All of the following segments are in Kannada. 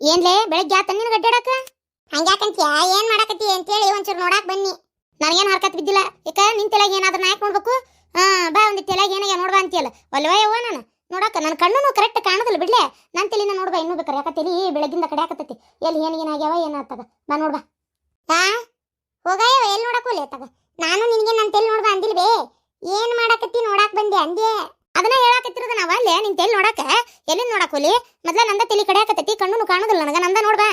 ಏನ್ಲೇ, ಬೆಳಗ್ಗೆ ಆತ ನಿನ್ ಗಡ್ಡಾಡಕ ಹಂಗ್ಯಾಕಂತ್ಯ? ಏನ್ ಮಾಡಾಕತ್ತಿ ಅಂತೇಳಿ ಒಂಚೂರು ನೋಡಾಕ್ ಬನ್ನಿ. ನನಗೇನು ಹರ್ಕತ್ ಬಿದ್ದಿಲ್ಲ. ಯಾಕ ನಿನ್ ತಲೆಗೆ ಏನಾದ್ರು ನಾಯಕ್ ನೋಡ್ಬೇಕು? ಹಾ, ಬಾ, ಒಂದಿ ತಲೆಗೆ ಏನಾಗ ನೋಡ್ಬಾ ಅಂತೀಯಲ್ಲ. ಒಲ್ವಾ ಯವ್ವ ನಾನು. ನೋಡಾಕ ನನ್ನ ಕಣ್ಣು ಕರೆಕ್ಟ್ ಕಾಣೋದಿಲ್ಲ ಬಿಡ್ಲೆ. ನನ್ನ ತಲೆನ ನೋಡ್ಬಾ, ಇನ್ನೂ ಬೇಕಾರೆ. ಯಾಕ ತಲಿ ಬೆಳಗಿಂದ ಕಡೆ ಹಾಕತ್ತೈತಿ. ಎಲ್ಲಿ ಏನ್ ಏನಾಗ್ಯಾವ ಏನಾಗ್ತದ ಬಾ, ನೋಡ್ಬಾ. ಹಾ? ಆ ಎಲ್ಲಿ ನೋಡಾಕ ಹೋಗ್ಲಿ ತಗ ನಾನು ನಿನಗೆ ನನ್ನ ತಲೆ ನೋಡ್ಬಾ ಅಂದಿಲ್ವೇ? ಏನ್ ಮಾಡಾಕತ್ತಿ ನೋಡಾಕ್ ಬಂದೆ ಅಂದೆ ಅದನ್ನ ಹೇಳಾಕತ್ತಿರೋದು ನಾವ? ಅಲ್ಲೇ ನಿನ್ ತೆಲ್ ನೋಡಾಕ? ಎಲ್ಲಿಂದ ನೋಡಾಕ ಹೋಲಿ? ಮೊದ್ಲ ನಂದ ತಲಿ ಕಡೆ ಆಕತ್ತೈತಿ ಕಣ್ಣು ಕಾಣೋದಿಲ್ಲ ನನಗ, ನಂದ ನೋಡ್ಬಾ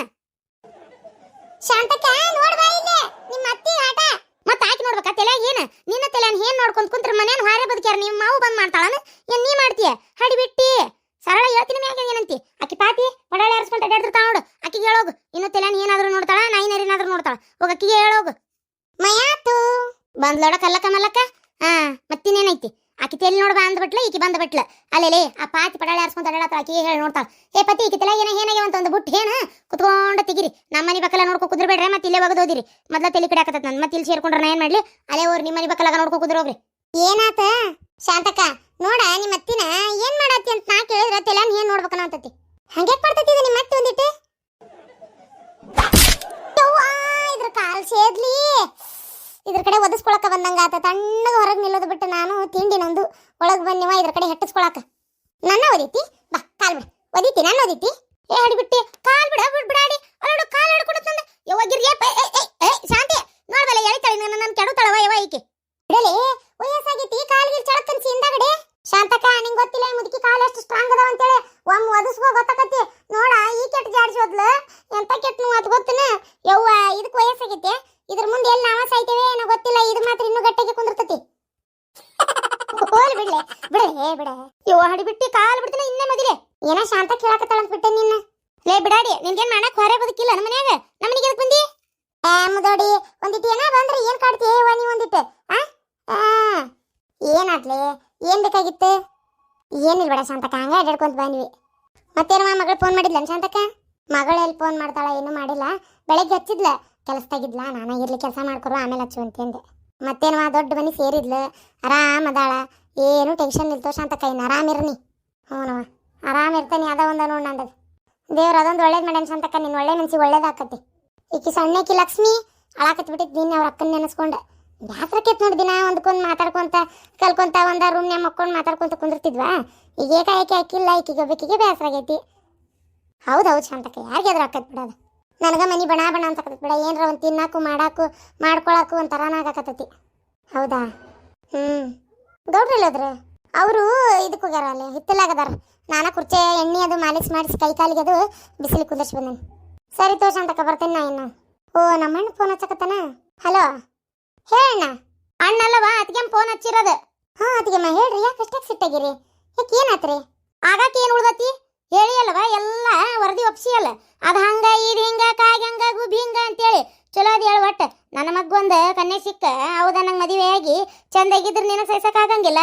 ಶಾಂತಕ್ಕ ನೋಡ್ಬಾ ಇಲ್ಲಿ, ನಿಮ್ಮ ಅತ್ತಿ ಆಟ. ಮತ್ತ ಆಕಿ ನೋಡ್ಬೇಕಾ, ತಲೆಯಾಗ ಏನ? ನಿನ್ನ ತಲೆಯನ್ ಏನ್ ನೋಡ್ಕೊಂತ ಕುಂತ್ರ ಮನೇನ್ ಹಾರೆ ಬದುಕ್ಯಾರ ನಿಮ್ಮ ಮಾವು ಬಂದ್ ಮಾಡ್ತಾಳನ? ಏನ್ ನೀ ಮಾಡ್ತೀಯ? ಹಡಿ ಬಿಟ್ಟಿ ಸರಳ ಹೇಳ್ತೀನಿ ಮ್ಯಾಗ ಏನಂತಿ? ಆಕಿ ಪಾತಿ ಒಡಾಳೆ ಹರಿಸ್ಕೊಂತ ಅಡ್ಡಾಡ್ತಿರ್ತಾಳ ನೋಡು. ಆಕಿಗೆ ಹೇಳೋಗು, ಇನ್ನು ತಲೆಯನ್ ಏನಾದ್ರೂ ನೋಡ್ತಾಳ ನಾಯಿನರಿನಾದ್ರೂ ನೋಡ್ತಾಳ? ಹೋಗ ಆಕಿಗೆ ಹೇಳೋಗು. ಮಯಾತು. ಬಂದ್ಲೋಡ ಕಲ್ಲಕ್ಕ ಮಲ್ಲಕ್ಕ? ಹಾ, ಮತ್ತಿನ್ನೇನೈತಿ? ಆಕಿ ತೆಲಿ ನೋಡ್ಬಾ ಅಂದ್ಬಿಟ್ಲ, ಈಕಿ ಬಂದ್ಬಿಟ್ಲ ಅಲ್ಲೇಲೇ ಆ ಪಾತಿ ಪಡಾಳೆ ಆರ್ಸ್ಕೊಂತ ಅಡ್ಡಾಡತ್ತಾಳ ಆಕಿ ಹೇಳಿ ನೋಡ್ತಾಳ ಏ ಪತಿ, ಈಕಿ ತಲೆ ಏನ ಏನಾಗ್ಯಾವ ಅಂತ ಒಂದು ಬುಟ್ಟು ಏನ ಕುತ್ಕೊಂಡ ತೆಗಿರಿ. ನಮ್ಮ ಮನೆ ಬಕ್ಕಲ ನೋಡ್ಕೊ ಕುದ್ರಬೇಡ್ರೆ, ಮತ್ತೆ ಇಲ್ಲೇ ಒಗದೋದಿರಿ ಮೊದ್ಲ ತಲೆ ಕಡೆ ನನ್ ಮತ್ತೆ ಇಲ್ಲಿ ಸೇರ್ಕೊಂಡ್ರೆ ನಾ ಏನ್ ಮಾಡ್ಲಿ? ಅಲ್ಲೇ ಓರ್ ನಿಮ್ಮ ಮನೆ ಬಕ್ಕಲಾಗ ನೋಡ್ಕೊ ಕುದ್ರೋಗ್ರಿ ಏನಾತ? ಶಾಂತಕ್ಕ, ನೋಡ ನಿಮ್ಮ ಅತ್ತಿನ ಏನ್ ಮಾಡತ್ತಿ ಅಂತ ನಾ ಕೇಳಿದ್ರೆ ತಲೆ ಏನ್ ನೋಡ್ಬೇಕನ ಅಂತತಿ. ಹಂಗೆ ಪಡ್ತತಿ ನಿಮ್ಮ ಮತ್ತೆ ಒಂದಿಟ್ಟು? ಇದ್ರ ಕಾಲ್ ಸೇದ್ಲಿ. ಇದ್ರ ಕಡೆ ಒದಿಸ್ಕೊಳಕ ಬಂದಂಗ ಆತ. ತಣ್ಣಗ ಹೊರಗೆ ನಿಲ್ಲೋದು ಬಿಟ್ಟು ನಾನು ತಿಂಡಿ ನಂದು ಒಳಗೆ ಬಂದಿವ ಇದ್ರ ಕಡೆ ಹೆಟ್ಟಿಸ್ಕೊಳಕ. ನನ್ನ ಒದಿತಿ? ಬಾ, ಕಾಲ್ ಬಿಡ. ಒದಿತಿ ನನ್ನ ಒದಿತಿ? ಏ, ಹಡಿಬಿಟ್ಟಿ, ಕಾಲ್ ಬಿಡ ಬಿಡ್ ಬಿಡಾಡಿ. ಅಲ್ಲೋಡು, ಕಾಲ್ ಹಿಡ್ಕೊಂಡು ತಂದೆ ಏ ಶಾಂತಿ ನೋಡ್ಬಲ್ಲ ಎಳಿತಾಳೆ ನನ್ನ ನನ್ನ ಕೆಡುತ್ತಾಳವ ಯವ ಈಕೆ. ಬಿಡಲಿ ಕಾಲ್ ಕಾಲ್ಗಿರ್ ಚಳಕನ್ಸಿ ಹಿಂದಗಡೆ ಶಾಂತಕ್ಕ, ನಿಂಗ್ ಗೊತ್ತಿಲ್ಲ, ಮುದುಕಿ ಕಾಲ್ ಎಷ್ಟು ಸ್ಟ್ರಾಂಗ್ ಅದಾವ ಅಂತೇಳಿ ಒಮ್ಮೆ ಒದಿಸ್ಕೋ ಗೊತ್ತಾಕತಿ ನೋಡ ಈ ಕೆಟ್ಟ ಜಾಡ್ಸೋದ್ಲ ಎಂತ ಕೆಟ್ಟ ನೋವು ಅದ್ ಗೊತ್ತನ ಯವ್ವ ಇದಕ್ ವಯಸ್ಸಾಗೈತಿ ಇದ್ರ ಮುಂದೆ ಎಲ್ಲಿ ನಾವ ಸಾಯ್ತೇವೆ ಏನೋ ಗೊತ್ತಿಲ್ಲ ಇದು ಮಾತ್ರ ಇನ್ನೂ ಗಟ್ಟಿಗೆ ಕುಂದಿರ್ತತಿ ಹೋಲ್ ಬಿಡ್ಲೆ ಬಿಡಲೇ ಬಿಡ ಯವ್ವ ಹಡಿಬಿಟ್ಟಿ ಕಾಲ್ ಬಿಡ್ತೀನಿ ಇನ್ನೇ ಮದಿಲೆ ಏನ ಶಾಂತ ಕೇಳಾಕತ್ತಾಳ ಅಂತ ಬಿಟ್ಟೆ ನಿನ್ನ ಲೇ ಬಿಡಾಡಿ ನಿನ್ಗೇನ್ ಮಾಡಕ್ ಹೊರೆ ಬದುಕಿಲ್ಲ ನಮ್ಮ ಮನ್ಯಾಗ ನಮ್ಮ ಮನೆಗೆ ಎದಕ್ ಬಂದಿ ಆ ಮುದೋಡಿ ಒಂದಿಟ್ಟು ಬಂದ್ರೆ ಏನ್ ಕಾಡ್ತಿ? ಏವ ನೀ ಒಂದಿಟ್ಟು ಆ? ಏನಾದ್ಲೆ? ಏನ್ ಬೇಕಾಗಿತ್ತು? ಏನಿಲ್ಲ ಬೇಡ ಶಾಂತಕ್ಕ, ಹಂಗೆ ಅಡ್ಡಾಡ್ಕೊಂತ ಬಂದ್ವಿ. ಮತ್ತೇನವ ಮಗಳು ಫೋನ್ ಮಾಡಿದ್ಲ ಶಾಂತಕ ಮಗಳು ಎಲ್ಲಿ ಫೋನ್ ಮಾಡ್ತಾಳ, ಏನೂ ಮಾಡಿಲ್ಲ. ಬೆಳಗ್ಗೆ ಹಚ್ಚಿದ್ಲ ಕೆಲಸದಾಗಿದ್ಲ ನಾನು ಇರ್ಲಿ ಕೆಲಸ ಮಾಡ್ಕೊರು ಆಮೇಲೆ ಹಚ್ಚು ಅಂತಂದೆ ಮತ್ತೇನವ ದೊಡ್ಡ ಮನೆ ಸೇರಿದ್ಲು, ಆರಾಮ್ ಅದಾಳ. ಏನು ಟೆನ್ಷನ್ ಇಲ್ತೋ ಶಾಂತಕ್ಕ, ಇನ್ನು ಆರಾಮಿರ್ನಿ ಹ್ಞೂನವ ಆರಾಮ್ ಇರ್ತಾನೆ, ಅದ ಒಂದ ನೋಡ್ ನಂದದು. ದೇವ್ರ ಅದೊಂದು ಒಳ್ಳೇದು ಮಾಡ್ಯಾನ ಶಾಂತಕ್ಕ ನಿನ್ನ ಒಳ್ಳೆ ಮನ್ಸಿ ಒಳ್ಳೇದಾಕತಿ ಈಕಿ ಸಣ್ಣಕಿ ಲಕ್ಷ್ಮಿ ಅಳಾಕತ್ ಬಿಟ್ಟಿದ್ ನಿನ್ನ ಅವ್ರ ಅಕ್ಕನ ನೆನೆಸ್ಕೊಂಡು. ಯಾತ್ರಕ್ಕೆ ನೋಡಿ ದಿನ ಒಂದ್ಕೊಂಡ್ ಮಾತಾಡ್ಕೊಂತ, ಕಲ್ಕೊಂತ ಒಂದ ರೂಮ್ನ್ಯಾಗ ಮಕ್ಕೊಂಡು ಮಾತಾಡ್ಕೊಂತ ಕುಂದಿರ್ತಿದ್ವಾ? ಈಗ ಏಕಾಏಕಿ ಅಕ್ಕಿಲ್ಲ, ಈಕಿಗೆ ಒಬ್ಬಕಿಗೆ ಬೇಸರ ಆಗೈತಿ. ಹೌದು ಹೌದು ಶಾಂತಕ್ಕ, ಯಾರಿಗೆ ಅದ್ರ ಹಾಕತ್ ಬಿಡೋದು? ನನಗ ಮನಿ ಬಣ ಬಣ ಅಂತ ಬಿಡ, ಏನ್ರ ಒಂದು ತಿನ್ನಾಕು, ಮಾಡಾಕು, ಮಾಡ್ಕೊಳಕು ಒಂಥರ ಆಗಾಕತ್ತೈತಿ. ಹೌದಾ? ಹ್ಮ್. ಗೌಡ್ರಿ ಇಲ್ಲದ್ರ ಅವರು ಇದಕ್ಕೆ ಹೋಗ್ಯಾರ ಅಲ್ಲಿ ಹಿತ್ತಲಾಗದಾರ ನಾನ ಕುರ್ಚೆ ಎಣ್ಣೆ ಅದು ಮಾಲಿಶ್ ಮಾಡಿಸಿ ಕೈ ಕಾಲಿಗೆ ಅದು ಬಿಸಿಲು ಕುಂದರ್ಸಿ ಬಂದೇನಿ ಸರಿ ತೋರ್ಸಂತಕ್ಕ ಬರ್ತೇನೆ ನಾ ಇನ್ನು. ಓ ನಮ್ಮ ಅಣ್ಣ ಫೋನ್ ಹಚ್ಚಕತ್ತಾನ? ಹಲೋ ಹೇಳಣ್ಣ. ಅಣ್ಣಲ್ಲವ ಅದಕ್ಕೆ ಫೋನ್ ಹಚ್ಚಿರೋದು. ಹಾ ಅತ್ಗೆಮ್ಮ ಹೇಳ್ರಿ, ಯಾಕೆ ಅಷ್ಟಕ್ಕೆ ಸಿಟ್ಟಾಗಿರಿ? ಯಾಕೆ ಏನಾತ್ರಿ? ಆಗಾಕ ಏನು ಉಳ್ದತಿ? ಹೇಳಿ ಅಲ್ವ, ಎಲ್ಲ ವರದಿ ಒಪ್ಸಿ ಅಲ್ಲ. ಅದು ಹಂಗ, ಇದು ಹಿಂಗ ಕಾಯಿ ಹಂಗ, ಗುಬಿ ಹಿಂಗ ಅಂತೇಳಿ. ಚಲೋ ಅದು ಹೇಳಿ ಒಟ್ಟು. ನನ್ನ ಮಗ್ಗೊಂದು ಕನ್ಯೆ ಸಿಕ್ಕ ಹೌದ ನಂಗೆ ಮದುವೆ ಆಗಿ ಚಂದಾಗಿದ್ರೆ ನಿನಗೆ ಸಹಿಸಕ್ಕಾಗಂಗಿಲ್ಲ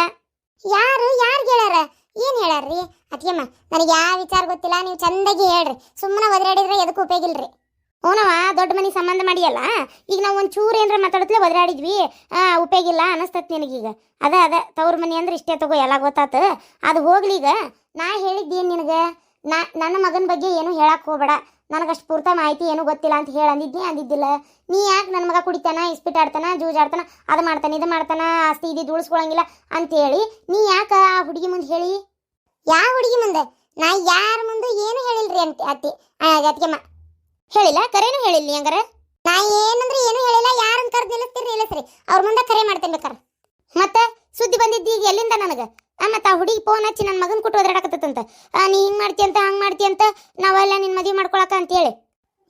ಯಾರು ಯಾರು ಹೇಳ್ಯಾರ ಏನು ಹೇಳ್ಯಾರ್ರಿ? ಅತ್ತಿಯಮ್ಮ ನನಗೆ ಯಾವ ವಿಚಾರ ಗೊತ್ತಿಲ್ಲ, ನೀವು ಚಂದಾಗಿ ಹೇಳ್ರಿ. ಸುಮ್ಮನೆ ಒದರಾಡಿದ್ರೆ ಎದಕ್ಕೂ ಉಪಯೋಗಿಲ್ರಿ. ಹ್ಞೂನವ ದೊಡ್ಡ ಮನೆ ಸಂಬಂಧ ಮಾಡಿಯಲ್ಲ? ಈಗ ನಾವು ಒಂದು ಚೂರು ಏನ್ರ ಮಾತಾಡತ್ಲೆ ಒದರಾಡಿದ್ವಿ. ಉಪಯೋಗಿಲ್ಲ ಅನಸ್ತತ್ ನಿನಗೀಗ. ಅದ ಅದ, ತವ್ರ ಮನೆ ಅಂದ್ರೆ ಇಷ್ಟೇ ತಗೋ, ಎಲ್ಲ ಗೊತ್ತಾತ. ಅದು ಹೋಗ್ಲಿ ಈಗ. ನಾ ಹೇಳಿದ್ದೇನು ನಿನಗೆ? ನಾ, ನನ್ನ ಮಗನ ಬಗ್ಗೆ ಏನು ಹೇಳಕ್ ಹೋಗ್ಬೇಡ. ನನಗಷ್ಟು ಪೂರ್ತ ಮಾಹಿತಿ ಏನು ಗೊತ್ತಿಲ್ಲ ಅಂತ ಹೇಳಿ ಅಂದಿದ್ದೆ ಅಂದಿದ್ದಿಲ್ಲ. ನೀ ಯಾಕೆ ನನ್ನ ಮಗ ಕುಡಿತಾನ ಇಸ್ಪಿಟ್ ಆಡ್ತಾನ ಜೂಜ್ ಆಡ್ತಾನ ಅದು ಮಾಡ್ತಾನೆ, ಇದು ಮಾಡ್ತಾನ, ಆಸ್ತಿ ಇದು ಅಂತ ಹೇಳಿ ನೀ ಯಾಕೆ ಆ ಹುಡುಗಿ ಮುಂದೆ ಹೇಳಿ? ಯಾವ ಹುಡುಗಿ ಮುಂದೆ? ನಾ ಯಾರ ಮುಂದೆ ಏನು ಹೇಳಿಲ್ರಿ ಅಂತ ಅತ್ತಿ. ಅತ್ತಿಗೆಮ್ಮ ಹೇಳಿಲ್ಲ? ಕರೆನೂ ಹೇಳಿಲ್ಲ ಹಂಗಾರ? ನಾ ಏನಂದ್ರೆ ಏನು ಹೇಳಿಲ್ಲ. ಯಾರನ್ನ ಕರೆದು ನಿಲ್ಲಿಸ್ತೀರಿ ನಿಲ್ಲಿಸ್ರಿ. ಅವ್ರ ಮುಂದೆ ಕರೆ ಮಾಡ್ತೇನೆ ಬೇಕಾರ. ಮತ್ತೆ ಸುದ್ದಿ ಬಂದಿದ್ದು ಈಗ ಎಲ್ಲಿಂದ ನನಗೆ? ಮತ್ತೆ ಆ ಹುಡುಗಿ ಫೋನ್ ಹಚ್ಚಿ ನನ್ನ ಮಗನ ಕೊಟ್ಟು ಒದರಾಡಕತ್ತಂತ ನೀ ಹಿಂಗೆ ಮಾಡ್ತಿ ಅಂತ ಹಂಗೆ ಮಾಡ್ತಿ ಅಂತ ನಾವೆಲ್ಲ ನಿನ್ನ ಮದುವೆ ಮಾಡ್ಕೊಳಕ ಅಂತ ಹೇಳಿ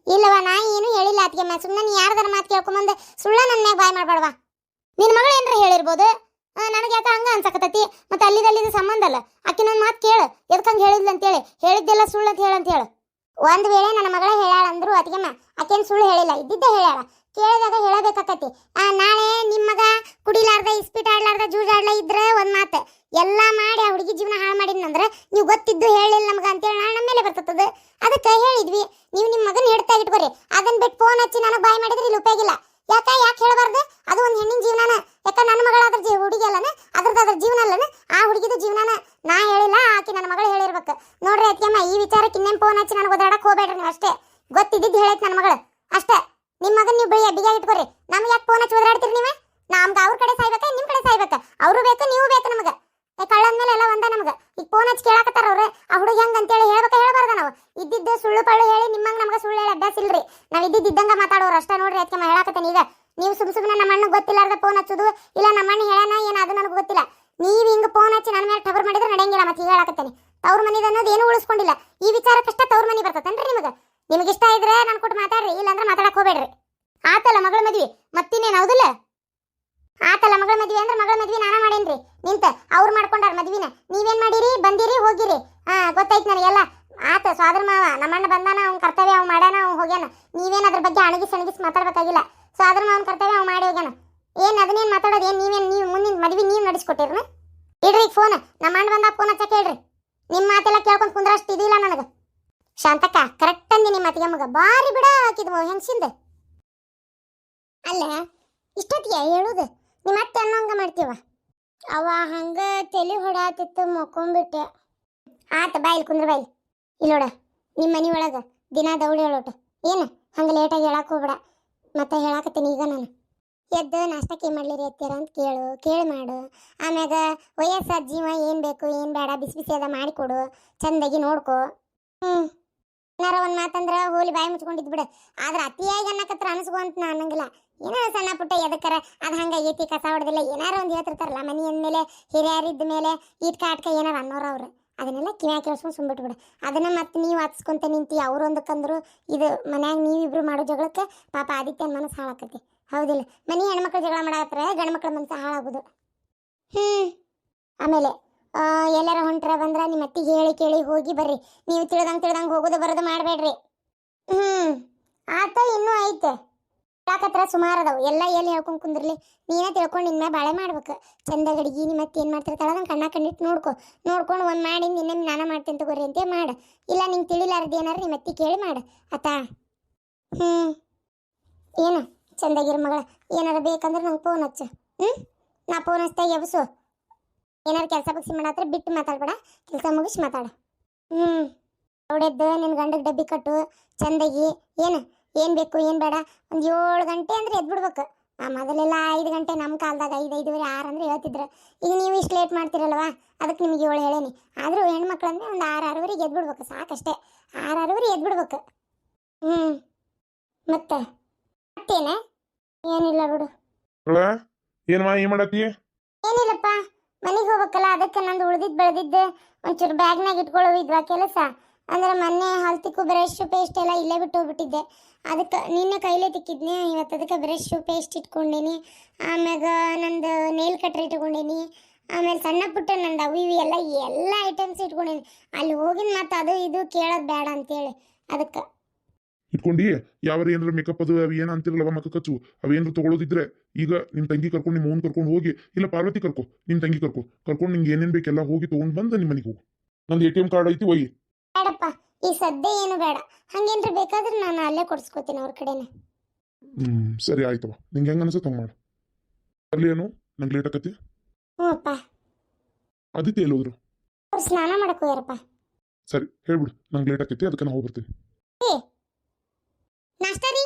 ಇಲ್ಲವ ನಾ ಏನು ಹೇಳಿಲ್ಲ ಅತ್ತಿಗೆಮ್ಮ ಸುಮ್ಮನೆ ನೀ ಯಾರ್ದಾರ ಮಾತು ಕೇಳ್ಕೊಂಬಂದು ಸುಳ್ಳ ನನ್ನ ಬಾಯ್ ಮಾಡ್ಬೇಡವಾ ನಿನ್ನ ಮಗಳು ಏನರ ಹೇಳಿರ್ಬೋದು? ನನಗೆ ಯಾಕೆ ಹಂಗ ಅನ್ಸಕತ್ತತಿ? ಮತ್ತೆ ಅಲ್ಲಿದಲ್ಲಿದ ಸಂಬಂಧ ಅಲ್ಲ? ಆಕಿನೊಂದು ಮಾತು ಕೇಳು. ಎದಕ್ಕಂಗೆ ಹೇಳಿದ್ಲ ಅಂತೇಳಿ. ಹೇಳಿದ್ದೆಲ್ಲ ಸುಳ್ಳು ಅಂತ ಹೇಳು ಅಂತ ಹೇಳು. ಒಂದ್ ವೇಳೆ ನನ್ನ ಮಗಳ ಹೇಳಾಳ ಅಂದ್ರು ಅತಿಗೆಮ್ಮ ಆಕೇನ್ ಸುಳ್ಳು ಹೇಳಿಲ್ಲ, ಇದ್ದಿದ್ದೆ ಹೇಳಾಳ ಕೇಳಿದಾಗ ಹೇಳಬೇಕಾಕತಿ ನಾಳೆ ನಿಮ್ಮ ಮಗ ಕುಡಿಲಾರ್ದ, ಇಸ್ಪಿಟ್ ಆಡ್ಲಾರ್ದ ಜೂಜಾಡ್ಲ ಇದ್ರೆ ಒಂದು ಮಾತು, ಎಲ್ಲ ಮಾಡಿ ಆ ಹುಡುಗಿ ಜೀವನ ಹಾಳು ಮಾಡಿದ್ನಂದ್ರೆ ನೀವು ಗೊತ್ತಿದ್ದು ಹೇಳಿಲ್ಲ ನಮ್ಗೆ ಅಂತೇಳಿ ನಮ್ಮ ಮೇಲೆ ಬರ್ತದ ಅದಕ್ಕೆ ಹೇಳಿದ್ವಿ, ನೀವು ನಿಮ್ಮ ಮಗನ ಹಿಡ್ತಾ ಇಟ್ಕೊರಿ ಅದನ್ನ ಬಿಟ್ಟು ಫೋನ್ ಹಚ್ಚಿ ನನಗೆ ಬಾಯ್ ಮಾಡಿದ್ರೆ ಇಲ್ಲಿ ಉಪಯೋಗಿಲ್ಲ ಯಾಕೆ ಯಾಕೆ ಹೇಳಬಾರ್ದು? ಅದು ಒಂದು ಹೆಣ್ಣಿನ ಜೀವನನ. ಯಾಕ ನನ್ನ ಮಗಳ ಅದ್ರ ಜೀವ ಹುಡುಗಿ ಅಲ್ಲನ? ಅದ್ರದ್ದು ಅದ್ರ ಜೀವನ ಅಲ್ಲನ? ಆ ಹುಡುಗಿದು ಜೀವನನ ನಾ ಹೇಳಿಲ್ಲ, ಆಕಿ ನನ್ನ ಮಗಳು ಹೇಳಿರ್ಬೇಕು. ನೋಡ್ರಿ ಅದಕ್ಕೆ ಈ ವಿಚಾರಕ್ಕೆ ಇನ್ನೇನು ಫೋನ್ ಹಚ್ಚಿ ನನಗೆ ಓದಾಡಕ್ಕೆ ಹೋಗ್ಬೇಡ್ರಿ ನೀವು ಅಷ್ಟೇ. ಗೊತ್ತಿದ್ದು ಹೇಳೈತೆ ನನ್ನ ಮಗಳು. ಅಷ್ಟೇ. ನಿಮ್ಮ ಮಗನ ನೀವು ಬೈಯ ಅಡ್ಡಿಗೆ ಇಟ್ಕೊರಿ. ನಮ್ಗೆ ಯಾಕೆ ಫೋನ್ ಹಚ್ಚಿ ಓದಾಡ್ತೀರಿ ನೀವೇ? ನಮ್ಗೆ ಅವ್ರ ಕಡೆ ಸಾಯ್ಬೇಕ ನಿಮ್ಮ ಕಡೆ ಸಾಯ್ಬೇಕ? ಅವರು ಬೇಕು, ನೀವು ಬೇಕು ನಮಗೆ. ಕಳ್ಳಂದ್ಮೇಲೆ ಎಲ್ಲ ಒಂದ ನಮಗೆ. ಈಗ ಫೋನ್ ಹಚ್ಚಿ ಕೇಳಾಕತ್ತಾರ ಅವ್ರೆ. ಆ ಹುಡುಗಿ ಹೆಂಗ್ ಅಂತೇಳಿ ಹೇಳ್ಬೇಕು, ಹೇಳ್ಬಾರ್ದ ನಾವು. ಇದ್ದಿದ್ದು ಸುಳ್ಳು ಪಳ್ಳು ಹೇಳಿ ನಿಮ್ಮಂಗೆ ನಮ್ಗೆ ಸುಳ್ಳು ಹೇಳಿ ಅಭ್ಯಾಸ ಇಲ್ರಿ. ನಾವು ಇದ್ದಿದ್ದಂಗ ಮಾತಾಡೋರು ಅಷ್ಟೇ ನೋಡ್ರಿ ಅದಕ್ಕೆ ಹೇಳಾಕತ್ತೇನೆ ಈಗ. ನೀವು ಸುಮ್ ಸುಮ್ಮನೆ ನಮ್ಮ ಅಣ್ಣ ಗೊತ್ತಿಲ್ಲಾರ್ದ ಫೋನ್ ಹಚ್ಚೋದು? ಇಲ್ಲ, ನಮ್ಮ ಅಣ್ಣ ಹೇಳನ, ಏನು ಅದು ನನಗೆ ಗೊತ್ತಿಲ್ಲ. ನೀವು ಹಿಂಗ್ ಫೋನ್ ಹಚ್ಚಿ ನನ್ನ ಮೇಲೆ ಟಬರ್ ಮಾಡಿದ್ರೆ ನಡೆಯಂಗಿಲ್ಲ ಮತ್ತೆ ಈಗ ಹೇಳಾಕತ್ತೇನೆ. ತವ್ರ ಮನಿದ ಅನ್ನೋದು ಏನು ಉಳಿಸ್ಕೊಂಡಿಲ್ಲ. ಈ ವಿಚಾರಕ್ಕಷ್ಟ ತವ್ರ ಮನಿ ಬರ್ತತೇನ್ರಿ ನಿಮಗೆ? ನಿಮಗೆ ಇಷ್ಟ ಇದ್ರೆ ನಾನು ಕೊಟ್ಟು ಮಾತಾಡ್ರಿ, ಇಲ್ಲಾಂದ್ರೆ ಮಾತಾಡಕ್ ಹೋಗ್ಬೇಡ್ರಿ. ಆತಲ್ಲ ಮಗಳ ಮದ್ವಿ? ಮತ್ತಿನ್ನೇನು ಹೌದಿಲ್ಲ? ಆತಲ್ಲ ಮಗಳ ಮದ್ವಿ ಅಂದ್ರೆ ಮಗಳ ಮದ್ವಿ ನಾನು ಮಾಡೇನ್ರಿ. ನಿಂತ, ಅವ್ರು ಮಾಡ್ಕೊಂಡಾರ ಮದ್ವಿನ. ನೀವೇನ್ ಮಾಡಿರಿ? ಬಂದಿರಿ, ಹೋಗಿರಿ. ಹಾ, ಗೊತ್ತಾಯ್ತು ನನಗೆಲ್ಲ ಆತ, ಸ್ವಾದ್ರ ಮಾವ ನಮ್ಮಣ್ಣ ಬಂದಾನ, ಅವ್ನ ಕರ್ತವ್ಯ, ಅವ್ನು ಮಾಡ್ಯಾನ, ಅವ್ನು ಹೋಗ್ಯಾನ. ನೀವೇನ್ ಅದ್ರ ಬಗ್ಗೆ ಅಣಗಿಸ್ ಅಣಗಿಸ್ ಮಾತಾಡ್ಬೇಕಾಗಿಲ್ಲ. ಸ್ವಾದ್ರ ಮಾವನ ಕರ್ತವ್ಯ ಅವ್ನು ಮಾಡಿ ಹೋಗ್ಯಾನ. ಏನ್ ಅದನ್ನೇನು ಮಾತಾಡೋದು? ಏನು ನೀವೇನು ನೀವು ಮುಂದಿನ ಮದ್ವಿ ನೀವು ನಡೆಸ್ಕೊಟ್ಟಿರ್ನ ಇಡ್ರಿ ಫೋನ್ ನಮ್ಮ ಅಣ್ಣ ಬಂದ ಫೋನ್ ಹಚ್ಚ ಕೇಳ್ರಿ ನಿಮ್ಮ ಮಾತೆಲ್ಲ ಕೇಳ್ಕೊಂಡ್ ಕುಂದ್ರಷ್ಟು ಇದಿಲ್ಲ ನನಗೆ. ಶಾಂತಕ್ಕ ಕರೆಕ್ಟ್ ಅಂದಿ ನಿಮ್ಮ ಅತ್ತಿಗೆ ಮಗ. ಬಾರಿ ಬಿಡ ಹಾಕಿದ್ವು ಹೆಂಗ್ಸಿಂದ? ಅಲ್ಲ, ಇಷ್ಟೊತ್ತಿಗೆ ಹೇಳುದು? ನಿಮ್ಮ ಅತ್ತೆ ಅನ್ನೋಂಗ ಮಾಡ್ತೀವ? ಅವ ಹಂಗ ತಲೆ ಹೊಡಾತಿತ್ತು ಮಕ್ಕೊಂಬಿಟ್ಟೆ ಆತ ಬಾಯಿಲ್ ಕುಂದ್ರ ಬಾಯಿಲ್. ಇಲ್ಲೋಡ ನಿಮ್ಮ ಮನೆ ಒಳಗ ದಿನ ದೌಡಿ ಹೇಳೋಟ. ಏನು? ಹಂಗ ಲೇಟಾಗಿ ಹೇಳಕ್ ಹೋಗ್ಬೇಡ. ಮತ್ತೆ ಹೇಳಾಕತ್ತೀನಿ ಈಗ ನಾನು. ಎದ್ದು ನಾಷ್ಟಕ್ಕೆ ಏನು ಮಾಡ್ಲಿರಿ ಎತ್ತೀರ ಅಂತ ಕೇಳು, ಕೇಳಿ ಮಾಡು. ಆಮ್ಯಾಗ ವಯಸ್ಸಾದ ಜೀವ ಏನು ಬೇಕು, ಏನು ಬೇಡ, ಬಿಸಿ ಬಿಸಿ ಅದ ಮಾಡಿಕೊಡು ಚಂದಾಗಿ ನೋಡ್ಕೊ. ಹ್ಞೂ ಏನಾರ ಒಂದು ಮಾತಂದ್ರೆ ಹೋಲಿ ಬಾಯಿ ಮುಚ್ಕೊಂಡಿದ್ದು ಬಿಡು. ಆದ್ರೆ ಅತಿಯಾಗಿ ಅನ್ನಕತ್ರ ಅನ್ಸ್ಕೊ ಅಂತ ನಾನು ಅನ್ನಂಗಿಲ್ಲ. ಏನಾರ ಸಣ್ಣ ಪುಟ್ಟ ಎದಕ್ಕರ ಹಂಗೆ ಹಂಗಾಗೈತಿ ಕಸ ಹೊಡೆದಿಲ್ಲ, ಏನಾರ ಒಂದು ಹೇಳ್ತಿರ್ತಾರಲ್ಲ ಮನೆ ಅಂದ್ಮೇಲೆ ಹಿರಿಯರಿದ್ದ ಮೇಲೆ ಈಟ್ ಕಾಟ್ಕ ಏನಾರ ಅನ್ನೋರು ಅವ್ರು. ಅದನ್ನೆಲ್ಲ ಕಿವ್ಯಾಗ ಕೇಳಿಸ್ಕೊಂಡು ಸುಮ್ಬಿಟ್ಟು ಬಿಡು. ಅದನ್ನ ಮತ್ತೆ ನೀವು ಹತ್ಸ್ಕೊಂತ ನಿಂತಿ ಅವ್ರು ಒಂದಕ್ಕಂದ್ರು ಇದು ಮನ್ಯಾಗ ನೀವಿಬ್ರು ಮಾಡೋ ಜಗಳಕ್ಕೆ ಪಾಪ ಆದಿತ್ಯನ ಮನಸ್ಸು ಹಾಳಾಕತಿ ಹೌದಿಲ್ಲ. ಮನೆ ಹೆಣ್ಮಕ್ಳು ಜಗಳ ಮಾಡಾತ್ರ ಗಂಡು ಮಕ್ಳ ಮನಸ್ಸು ಹಾಳಾಗೋದು. ಹ್ಞೂ ಆಮೇಲೆ ಎಲ್ಲಾರ ಹೊಂಟ್ರ ಬಂದ್ರೆ ನಿಮ್ಮ ಅತ್ತಿಗೆ ಹೇಳಿ ಕೇಳಿ ಹೋಗಿ ಬರ್ರಿ. ನೀವು ತಿಳಿದಂಗೆ ತಿಳಿದಂಗೆ ಹೋಗೋದು ಬರೋದು ಮಾಡಬೇಡ್ರಿ. ಹ್ಞೂ ಆತ ಇನ್ನೂ ಐತೆ. ಯಾಕತ್ರ ಸುಮಾರು ಅದಾವು. ಎಲ್ಲ ಎಲ್ಲಿ ಹೇಳ್ಕೊಂಡು ಕುಂದ್ರಲಿ? ನೀನೇ ತಿಳ್ಕೊಂಡು ನಿನ್ನೆ ಬಾಳೆ ಮಾಡ್ಬೇಕು. ಚಂದ ಗಡಿಗೆ ನಿಮ್ಮ ಮತ್ತೆ ಏನು ಮಾಡ್ತಿರ್ತಾಳ ಅದನ್ನು ಕಣ್ಣ ಕಣ್ಣಿಟ್ಟು ನೋಡ್ಕೊ. ನೋಡ್ಕೊಂಡು ಒಂದು ಮಾಡಿ ನಿನ್ನೆ ನಾನ ಮಾಡ್ತೀನಿ ತಗೋರಿ ಅಂತ ಮಾಡು. ಇಲ್ಲ ನಿಂಗೆ ತಿಳಿಲಾರ್ದು ಏನಾರ ನಿಮ್ಮ ಅತ್ತಿ ಕೇಳಿ ಮಾಡು. ಆತಾ? ಹ್ಞೂ ಏನು? ಚಂದಾಗಿರು ಮಗಳ. ಏನಾರು ಬೇಕಂದ್ರೆ ನಂಗೆ ಫೋನ್ ಹಚ್ಚು. ಹ್ಞೂ ನಾ ಫೋನ್ ಹಚ್ತಾ ಎಬ್ಸು. ಏನಾರು ಕೆಲಸ ಬಗ್ಸಿ ಮಾಡಾತ್ರ ಬಿಟ್ಟು ಮಾತಾಡ್ಬೇಡ. ಕೆಲಸ ಮುಗಿಸಿ ಮಾತಾಡ. ಹ್ಞೂ ಅವಡೆದ್ದು ನಿನ್ನ ಗಂಡಗೆ ಡಬ್ಬಿ ಕಟ್ಟು, ಚಂದಗಿ. ಏನು? ಏನು ಬೇಕು ಏನು ಬೇಡ? ಒಂದು ಏಳು ಗಂಟೆ ಅಂದ್ರೆ ಆ ಮೊದಲೆಲ್ಲ ಐದು ಗಂಟೆ ನಮ್ಮ ಕಾಲದಾಗ ಐದು ಐದುವರೆ ಆರು ಅಂದ್ರೆ ಹೇಳ್ತಿದ್ರು. ಈಗ ನೀವು ಇಷ್ಟು ಲೇಟ್ ಮಾಡ್ತಿರಲ್ವಾ? ಅದಕ್ಕೆ ನಿಮಗೆ ಏಳು ಹೇಳೇನಿ. ಆದರೂ ಹೆಣ್ಮಕ್ಳು ಅಂದ್ರೆ ಒಂದು ಆರು ಆರೂವರೆಗೆ ಎದ್ದು ಬಿಡ್ಬೇಕು ಸಾಕಷ್ಟೇ. ಆರು ಆರೂವರೆ ಎದ್ದು ಬಿಡ್ಬೇಕು ಹ್ಞೂ ಮತ್ತೆ? ಮತ್ತೇನೆ? ಏನಿಲ್ಲ ಬಿಡು. ಏನಮ್ಮ ಏನ್ ಏನಿಲ್ಲಪ್ಪ. ಮನೆಗೆ ಹೋಗ್ಬೇಕಲ್ಲ ಅದಕ್ಕೆ ನಂದು ಉಳ್ದಿದ್ ಬೆಳೆದಿದ್ದು ಒಂಚೂರು ಬ್ಯಾಗ್ನಾಗ ಇಟ್ಕೊಳ್ಳೋ ಇದ್ವಾ ಕೆಲಸ? ಅಂದ್ರೆ ಮೊನ್ನೆ ಹಲ್ತಿಕ್ಕು ಬ್ರಷ್ ಪೇಸ್ಟ್ ಎಲ್ಲ ಇಲ್ಲೇ ಬಿಟ್ಟು ಹೋಗ್ಬಿಟ್ಟಿದ್ದೆ. ಅದಕ್ಕೆ ನಿನ್ನೆ ಕೈಲೇ ತಿಕ್ಕಿದ್ನಿ, ಇವತ್ತು ಅದಕ್ಕೆ ಬ್ರಷ್ ಪೇಸ್ಟ್ ಇಟ್ಕೊಂಡೀನಿ. ಆಮ್ಯಾಗ ನಂದು ನೇಲ್ ಕಟ್ರ್ ಇಟ್ಕೊಂಡೀನಿ. ಆಮೇಲೆ ಸಣ್ಣ ಪುಟ್ಟ ನಂದು ಅವು ಇವು ಎಲ್ಲ ಎಲ್ಲ ಐಟಮ್ಸ್ ಇಟ್ಕೊಂಡೀನಿ. ಅಲ್ಲಿ ಹೋಗಿನ ಮತ್ತೆ ಅದು ಇದು ಕೇಳೋದು ಬೇಡ ಅಂತೇಳಿ. ಅದಕ್ಕೆ ಇಟ್ಕೊಂಡಿ, ಯಾವ ಏನಾರ ಮೇಕಪ್ ಅದು, ಅವು ಏನು ಅಂತಿರಲ್ಲವ ಮಕ್ಕ ಕಚ್ಚು ಅವೇನಾರ ತಗೊಳ್ಳೋದಿದ್ರೆ ಈಗ ನಿಮ್ಮ ತಂಗಿ ಕರ್ಕೊಂಡು ನಿಮ್ಮ ಓನ್ ಕರ್ಕೊಂಡು ಹೋಗಿ, ಇಲ್ಲ ಪಾರ್ವತಿ ಕರ್ಕೊ ನಿಮ್ಮ ತಂಗಿ ಕರ್ಕೊ. ಕರ್ಕೊಂಡು ನಿಂಗೆ ಏನೇನ್ ಬೇಕೆಲ್ಲ ಹೋಗಿ ತಗೊಂಡ್ ಬಂದು ನಿಮ್ಮ ಮನೆಗೆ ಹೋಗು. ನಂದು ಎ ಟಿ ಎಂ ಕಾರ್ಡ್ ಐತಿ ಬೇಡಪ್ಪ ಈ ಸದ್ಯ ಏನು ಬೇಡ. ಹಂಗೇನ್ರ ಬೇಕಾದ್ರೆ ನಾನು ಅಲ್ಲೇ ಕೊಡ್ಸ್ಕೊತೀನಿ ಅವ್ರ ಕಡೆನೆ. ಹ್ಮ್ ಸರಿ ಆಯ್ತು ನಿಂಗೆ ಹೆಂಗ ಅನ್ಸುತ್ತೆ ಹಂಗ ಮಾಡು. ಅಲ್ಲಿ ಏನು ನಂಗೆ ಲೇಟ್ ಆಕತಿ. ಹ್ಞೂ ಅಪ್ಪ ಆದಿತ್ಯ ಎಲ್ಲೋದ್ರು ಅವ್ರು ಸ್ನಾನ ಮಾಡಕ್ ಹೋಗ್ಯಾರಪ್ಪ. ಸರಿ ಹೇಳ್ಬಿಡು ನಂಗೆ ಲೇಟ್ ಆಕೈತಿ ಅದಕ್ಕೆ ನಾ ಹೋಗ್ಬರ್ತೀನಿ. ನಾಷ್ಟ ರೀ?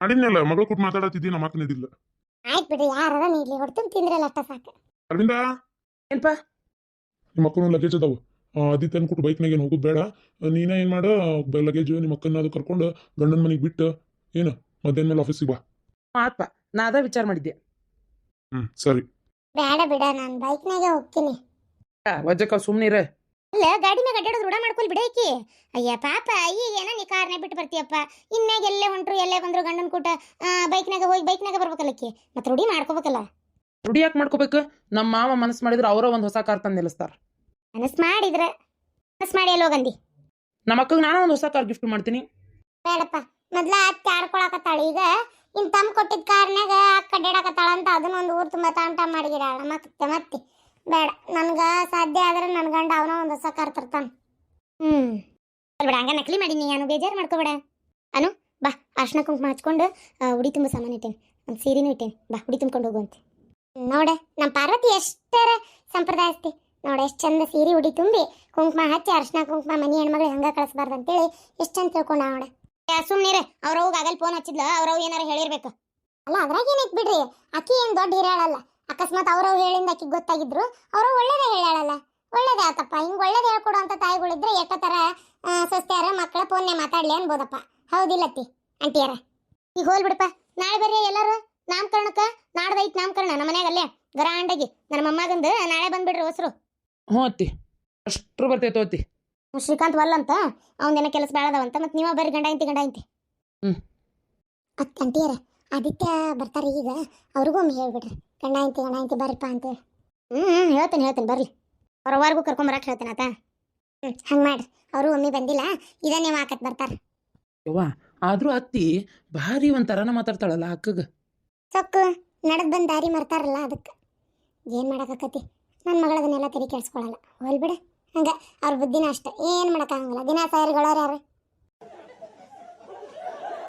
ಮಾಡಿದ್ನಲ್ಲ ಮಗಳು ಕೊಟ್ಟು ಮಾತಾಡತ್ತಿದ್ದಿ ನಮ್ಮ ಅಕ್ಕ ಇದಿಲ್ಲ. ಆಯ್ತು ಬಿಡ್ರಿ ಯಾರಾದ್ರೂ ನೀಡ್ಲಿ ಹೊಡ್ತೀನಿ ತಿಂದ್ರಲ್ಲ ಅಷ್ಟ ಸಾಕು. ಅರವಿಂದ? ಏನ್ಪಾ? ನಿಮ್ಮ ಅಕ್ಕನ ಲಗೇಜ್ ಅದಾವು. ಆದಿತ್ಯ ಅನ್ಕೊಟ್ಟು ಬೈಕ್ನಾಗ ಏನು ಹೋಗೋದು ಬೇಡ. ನೀನೇ ಏನು ಮಾಡ ಲಗೇಜ್ ನಿಮ್ಮ ಅಕ್ಕನ ಅದು ಕರ್ಕೊಂಡು ಗಂಡನ ಮನೆಗೆ ಬಿಟ್ಟು ಏನು ಮಧ್ಯಾಹ್ನ ಮೇಲೆ ಆಫೀಸಿಗೆ ಬಾ. ಆತ್ಪ ನಾ ಅದ ವಿಚಾರ ಮಾಡಿದ್ದೆ. ಹ್ಮ್ ಸರಿ. ಬೇಡ ಬಿಡ ನಾನು ಬೈಕ್ನಾಗೆ ಹೋಗ್ತೀನಿ. ವಜ್ಜಕ್ಕ ಸುಮ್ನಿರ ಅಲ್ಲ ಗಾಡಿ ಮ್ಯಾಗ ಅಡ್ಡಾಡೋದು ರೂಢ ಮಾಡ್ಕೊಲ್ ಬಿಡೈಕಿ ಅಯ್ಯ ಪಾಪ ಈಗ ಏನ ನೀ ಕಾರ್ನೇ ಬಿಟ್ಟು ಬರ್ತೀಯಪ್ಪ. ಇನ್ಮ್ಯಾಗ ಎಲ್ಲೇ ಹೊಂಟ್ರು ಎಲ್ಲೇ ಬಂದ್ರು ಗಂಡನ ಕೂಟ ಬೈಕ್ನಾಗ ಹೋಗಿ ಬೈಕ್ನಾಗ ಬರ್ಬೇಕಲ್ಲಕ್ಕಿ ಮತ್ತೆ ರೂಢಿ ಮಾಡ್ಕೋಬೇಕಲ್ಲ. ರೂಢಿ ಯಾಕೆ ಮಾಡ್ಕೋಬೇಕು? ನಮ್ಮ ಮಾವ ಮನಸ್ಸು ಮಾಡಿದ್ರೆ ಅವರ ಒಂದು ಹೊಸ ಕಾರ್ ತಂದು ನಿಲ್ಲಿಸ್ತಾರ. ಮನಸ್ ಮಾಡಿದ್ರೆ ಮನಸ್ ಮಾಡಿ ಎಲ್ಲೋ ಹೋಗಂದಿ? ನಮ್ಮ ಅಕ್ಕಗೆ ನಾನು ಒಂದು ಹೊಸ ಕಾರ್ ಗಿಫ್ಟ್ ಮಾಡ್ತೀನಿ. ಬೇಡಪ್ಪ ಮೊದ್ಲ ಅತ್ತೆ ಆಡ್ಕೊಳಕತ್ತಾಳ ಈಗ ಇನ್ ತಮ್ಮ ಕೊಟ್ಟಿದ್ ಕಾರ್ನ್ಯಾಗ ಅಕ್ಕ ಅಡ್ಡಾಡಕತ್ತಾಳ ಅಂತ ಅದನ್ನ ಒಂದು ಊರು ತುಂಬಾ ತಾಂಟ ಮಾಡಿಗಿರಾಳ ಮತ್ತೆ ಮತ್ತೆ. ಬೇಡ ನನ್ಗ ಸಾಧ್ಯ ಆದ್ರೆ ನನ್ನ ಗಂಡ ಅವನ ಒಂದು ಹೊಸ ಕಾರ್ ತರ್ತಾನ. ಹ್ಮ್. ಬೇಡ ಹಂಗ ನಕಲಿ ಮಾಡೀನಿ ನಾನು ಬೇಜಾರು ಮಾಡ್ಕೋಬೇಡ. ಅನು ಬಾ ಅರ್ಶನ ಕುಂಕುಮ ಹಚ್ಕೊಂಡು ಉಡಿ ತುಂಬ ಸಾಮಾನು ಇಟ್ಟೇನಿ ಒಂದು ಸೀರೆನೂ ಇಟ್ಟೇನಿ ಬಾ ಉಡಿ ತುಂಬ್ಕೊಂಡು ಹೋಗುವಂತೆ ನೋಡ ನಮ್ಮ ಪಾರ್ವತಿ ಎಷ್ಟರ ಸಂಪ್ರದಾಯಸ್ತಿ ನೋಡ, ಎಷ್ಟು ಚಂದ ಸೀರೆ ಉಡಿ ತುಂಬಿ ಕುಂಕುಮ ಹಚ್ಚಿ ಅರ್ಶಿನ ಕುಂಕುಮ ಮನಿ ಹೆಣ್ಮಗಳು ಹಂಗ ಕಳಿಸ್ಬಾರ್ದು ಅಂತೇಳಿ ಎಷ್ಟು ಚಂದ ತಿಳ್ಕೊಂಡ ನೋಡ ಸುಮ್ಮನಿರೆ ಅವ್ರವ್ಗ ಆಗಲ್ ಫೋನ್ ಹಚ್ಚಿದ್ಲ ಅವ್ರವ್ ಏನಾರ ಹೇಳಿರ್ಬೇಕು. ಅಲ್ಲ, ಅದ್ರಾಗ ಏನೈತ್ ಬಿಡ್ರಿ, ಅಕ್ಕಿ ಏನ್ ದೊಡ್ಡ ಹಿರಿಯಾಳಲ್ಲ. ಅಕಸ್ಮಾತ್ ಅವ್ರವ್ ಹೇಳಿಂದ ಅಕ್ಕಿ ಗೊತ್ತಾಗಿದ್ರು ಅವ್ರವ್ ಒಳ್ಳೇದೇ ಹೇಳ್ಯಾಳಲ್ಲ. ಒಳ್ಳೇದೇ ಆತಪ್ಪ, ಹಿಂಗ್ ಒಳ್ಳೇದ್ ಹೇಳ್ಕೊಡುವಂತ ತಾಯಿಗಳಿದ್ರೆ ಎಷ್ಟ ತರ ಸಸ್ತ್ಯಾರ ಮಕ್ಕಳ ಫೋನ್ನೇ ಮಾತಾಡ್ಲಿ ಅನ್ಬೋದಪ್ಪ. ಹೌದಿಲ್ಲತ್ತಿ ಅಂಟಿಯಾರ. ಈಗ ಹೋಲ್ ಬಿಡಪ್ಪ, ನಾಳೆ ಬರ್ರಿ ಎಲ್ಲರೂ, ನಾಮಕರಣಕ್ಕ ನಾಡ್ದೈತ್ ನಾಮಕರಣ ನಮ್ಮ ಮನ್ಯಾಗ ಅಲ್ಲೇ ಗ್ರಾಂಡಾಗಿ ನನ್ನ ಮೊಮ್ಮಗಂದು ನಾಳೆ ಬಂದ್ಬಿಡ್ರಿ ಹೊಸರು. ಹ್ಞೂ ಅತ್ತಿ. ಅಷ್ಟ್ರು ಬರ್ತೈತೋ ಅತ್ತಿ. ಶ್ರೀಕಾಂತ್ ವಲ್ಲ ಅಂತ ಅವನೇನ ಕೆಲಸ ಬೇಡದವಂತ ಮತ್ತೆ ನೀವ ಬರ್ರಿ ಗಂಡ ಇಂತಿ ಗಂಡ ಇಂತಿ ಹ್ಮ್. ಅತ್ ಅಂಟಿಯರ ಆದಿತ್ಯ ಬರ್ತಾರೆ ಈಗ ಅವ್ರಿಗೂ ಒಮ್ಮೆ ಹೇಳ್ಬಿಡ್ರಿ. ಗಂಡ ಇಂತಿ ಗಂಡ ಇಂತಿ ಬರ್ರಿಪ್ಪ ಅಂತ ಹ್ಞೂ ಹ್ಮ್ ಹೇಳ್ತೇನೆ ಹೇಳ್ತೇನೆ ಬರ್ಲಿ. ಹೊರವರೆಗೂ ಕರ್ಕೊಂಬರಕ್ಕೆ ಹೇಳ್ತೇನೆ ಆತ. ಹ್ಞೂ ಹಂಗೆ ಮಾಡ್ರಿ. ಅವರು ಒಮ್ಮೆ ಬಂದಿಲ್ಲ ಇದನ್ನೇ ನೀವು ಹಾಕತ್ ಬರ್ತಾರ. ಯವ್ವ ಆದ್ರೂ ಅತ್ತಿ ಭಾರಿ ಒಂಥರನ ಮಾತಾಡ್ತಾಳಲ್ಲ ಅಕ್ಕಗ. ಸೊಕ್ಕು ನಡೆದು ಬಂದ್ ದಾರಿ ಮರ್ತಾರಲ್ಲ ಅದಕ್ಕೆ. ಏನ್ ಮಾಡಕ್ಕಾಕತಿ ನನ್ನ ಮಗಳದನ್ನೆಲ್ಲ ತೆರೆ ಕೆಡ್ಸ್ಕೊಳಲ್ಲ ಹೋಲ್ ಬಿಡು. ಹಂಗ ಅವ್ರ ಬುದ್ಧಿನ ಅಷ್ಟ. ಏನು ಮಾಡಕ್ಕಾಗಂಗಿಲ್ಲ ದಿನ ತಯಾರಿಗಳವ್ರು ಯಾರು?